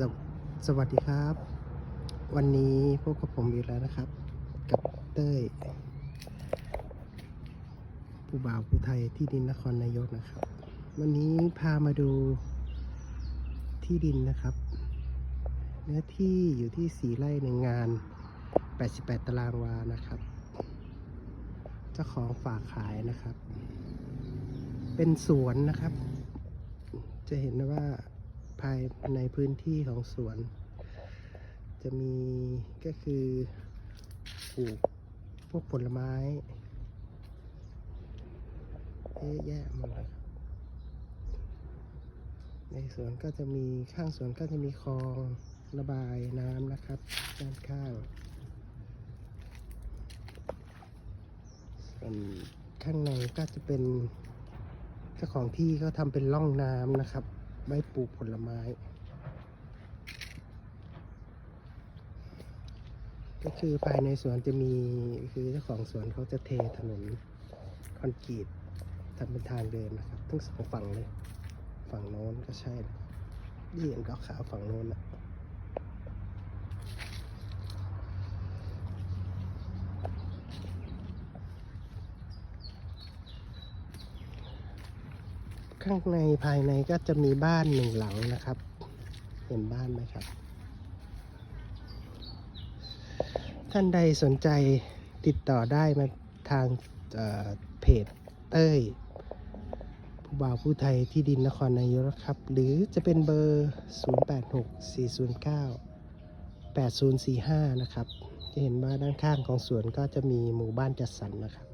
สวสวัสดีครับ วันนี้พบกับผมอีกแล้วนะครับ กับเต้ยผู้บ่าวผู้ไทยที่ดินนครนายกนะครับ วันนี้พามาดูที่ดินนะครับ เนื้อที่อยู่ที่สีไร่หนึ่งงาน 88 ตารางวานะครับ เจ้าของฝากขายนะครับ เป็นสวนนะครับ จะเห็นว่า ภายในพื้นที่ของสวน จะมีก็คือปลูกพวกผลไม้เยอะแยะหมดเลยในสวนก็จะมีข้างสวนก็จะมีคลองระบายน้ำนะครับ ด้านข้าง ส่วนข้างในก็จะเป็นเจ้าของที่เขาทำเป็นร่องน้ำนะครับ ไม้ปลูกผลไม้ก็คือภายในสวนจะมีคือเจ้าของสวนเขาจะเทถนนคอนกรีตทำเป็นทางเดินนะครับทั้งสองฝั่งเลย ฝั่งโน้นก็ใช่นะนี่เห็นก็ขาวฝั่งโน้นนะ ข้างในภายในก็จะมีบ้านหนึ่งหลังนะครับ เห็นบ้านไหมครับ ท่านใดสนใจติดต่อได้มาทางเอ่อเพจเต้ย ผู้บ่าวผู้ไทยที่ดินนครนายกนครับ หรือจะเป็นเบอร์ 086409 8045 นะครับ จะเห็นว่าด้านข้างของสวนก็จะมีหมู่บ้านจัดสรรนะครับ